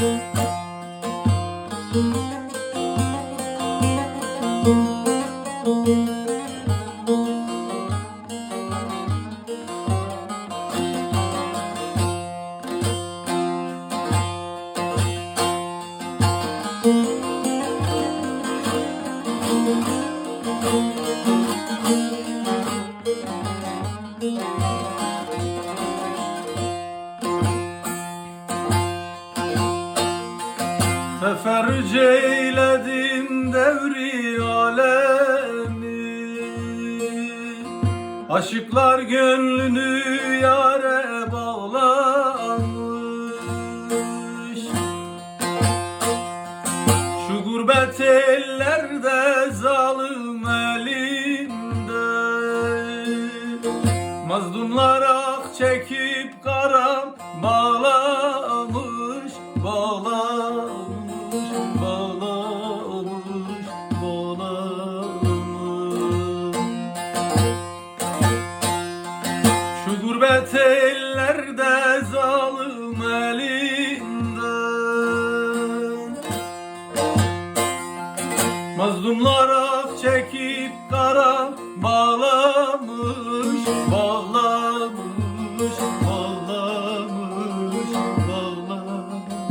Música Teferrüce eyledim devri alemi. Aşıklar gönlünü yare bağlamış. Şu gurbet ellerde zalim elinde Mazlumlar ah çekip karam Bağlamış, bağlamış, ellerde zalim elinden Mazlumlar ah çekip kara bağlamış, bağlamış, bağlamış, bağlamış.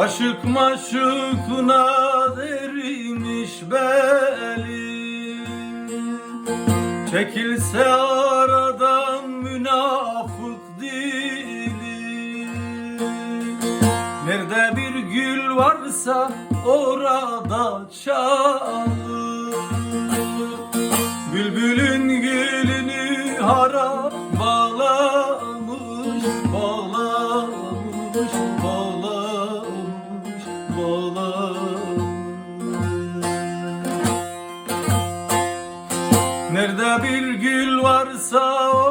Aşık maşukuna derimiş beli Çekilse aradan münafık dili Nerede bir gül varsa orada çalır Bülbülün gülünü hara bağlamış, bağlamış, bağlamış, bağlamış. Nerede bir gül varsa orada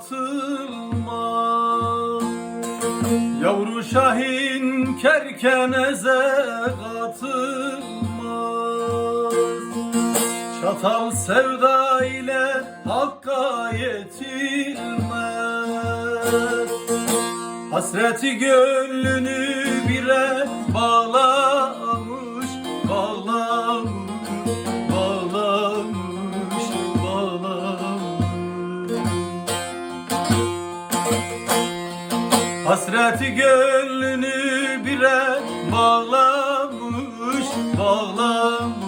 satılmaz Yavru şahin kerkeneze katılmaz. Çatal sevda ile hakka yetilmez Hasreti gönlünü bire bağlamış, bağlamış, Hasreti gönlünü bire bağlamış, bağlamış.